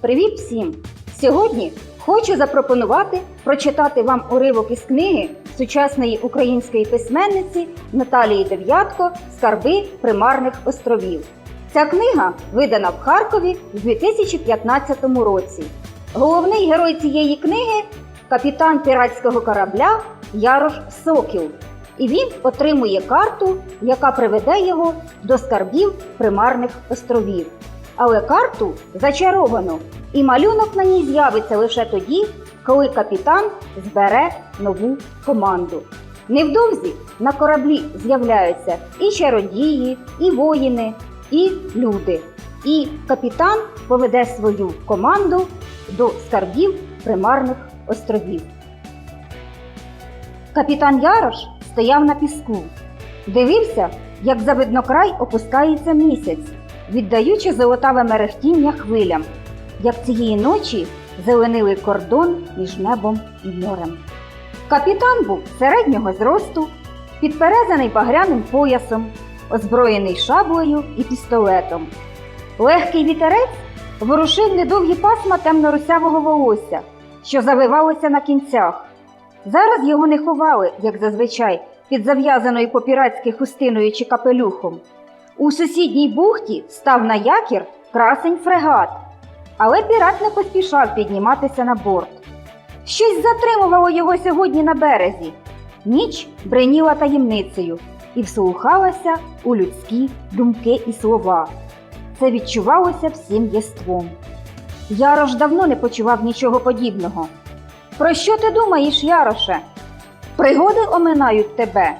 Привіт всім! Сьогодні хочу запропонувати прочитати вам уривок із книги сучасної української письменниці Наталії Дев'ятко Скарби примарних островів. Ця книга видана в Харкові у 2015 році. Головний герой цієї книги капітан піратського корабля Ярош Сокіл. І він отримує карту, яка приведе його до скарбів примарних островів. Але карту зачаровано, і малюнок на ній з'явиться лише тоді, коли капітан збере нову команду. Невдовзі на кораблі з'являються і чародії, і воїни, і люди. І капітан поведе свою команду до скарбів примарних островів. Капітан Ярош стояв на піску, дивився, як за виднокрай опускається місяць, віддаючи золотаве мерехтіння хвилям, як цієї ночі зеленили кордон між небом і морем. Капітан був середнього зросту, підперезаний багряним поясом, озброєний шаблею і пістолетом. Легкий вітерець ворушив недовгі пасма темно-русявого волосся, що завивалося на кінцях. Зараз його не ховали, як зазвичай, під зав'язаною по-піратськи хустиною чи капелюхом. У сусідній бухті став на якір красень фрегат, але пірат не поспішав підніматися на борт. Щось затримувало його сьогодні на березі. Ніч бреніла таємницею і вслухалася у людські думки і слова. Це відчувалося всім єством. Ярош давно не почував нічого подібного. Про що ти думаєш, Яроше? Пригоди оминають тебе.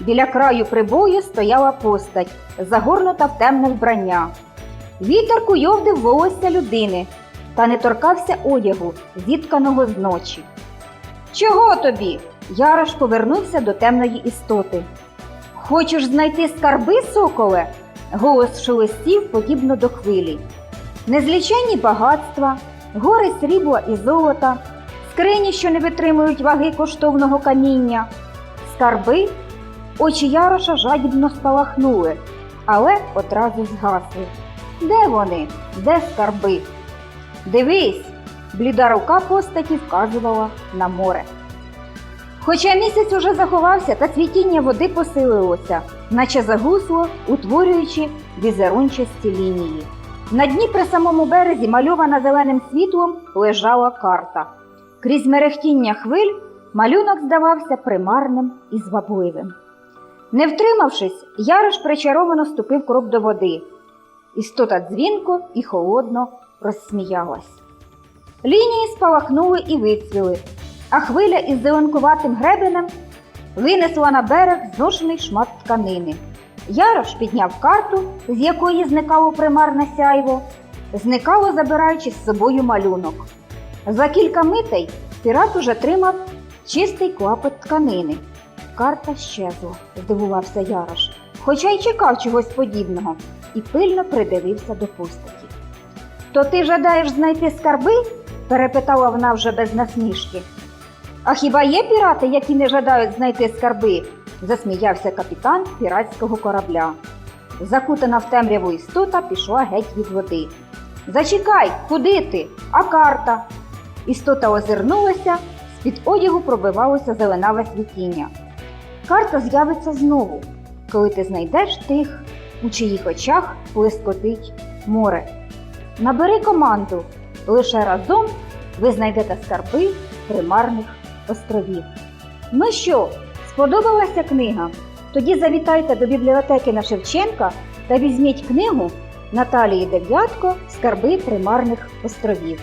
Біля краю прибою стояла постать, загорнута в темне вбрання. Вітер куйовдив волосся людини та не торкався одягу, зітканого з ночі. Чого тобі? Ярош повернувся до темної істоти. Хочеш знайти скарби, соколе? Голос шелестів подібно до хвилі. Незліченні багатства, гори срібла і золота, скрині, що не витримують ваги коштовного каміння, скарби, очі Яроша жадібно спалахнули, але одразу згасли. Де вони? Де скарби? Дивись, бліда рука постаті вказувала на море. Хоча місяць уже заховався, та світіння води посилилося, наче загусло, утворюючи візерунчасті лінії. На дні при самому березі, мальована зеленим світлом, лежала карта. Крізь мерехтіння хвиль малюнок здавався примарним і звабливим. Не втримавшись, Ярош причаровано ступив крок до води. Істота дзвінко і холодно розсміялась. Лінії спалахнули і вицвіли, а хвиля із зеленкуватим гребенем винесла на берег зношений шмат тканини. Ярош підняв карту, з якої зникало примарне сяйво, зникало, забираючи з собою малюнок. За кілька митей пірат уже тримав чистий клапоть тканини. Карта щезла, здивувався Ярош, хоча й чекав чогось подібного, і пильно придивився до постаті. То ти жадаєш знайти скарби? перепитала вона вже без насмішки. А хіба є пірати, які не жадають знайти скарби? засміявся капітан піратського корабля. Закутана в темряву істота пішла геть від води. Зачекай, куди ти? А карта? Істота озирнулася, з-під одягу пробивалося зеленаве світіння. Карта з'явиться знову, коли ти знайдеш тих, у чиїх очах блискотить море. Набери команду, лише разом ви знайдете скарби примарних островів. Ну що, сподобалася книга? Тоді завітайте до бібліотеки на Шевченка та візьміть книгу Наталії Дев'ятко Скарби примарних островів.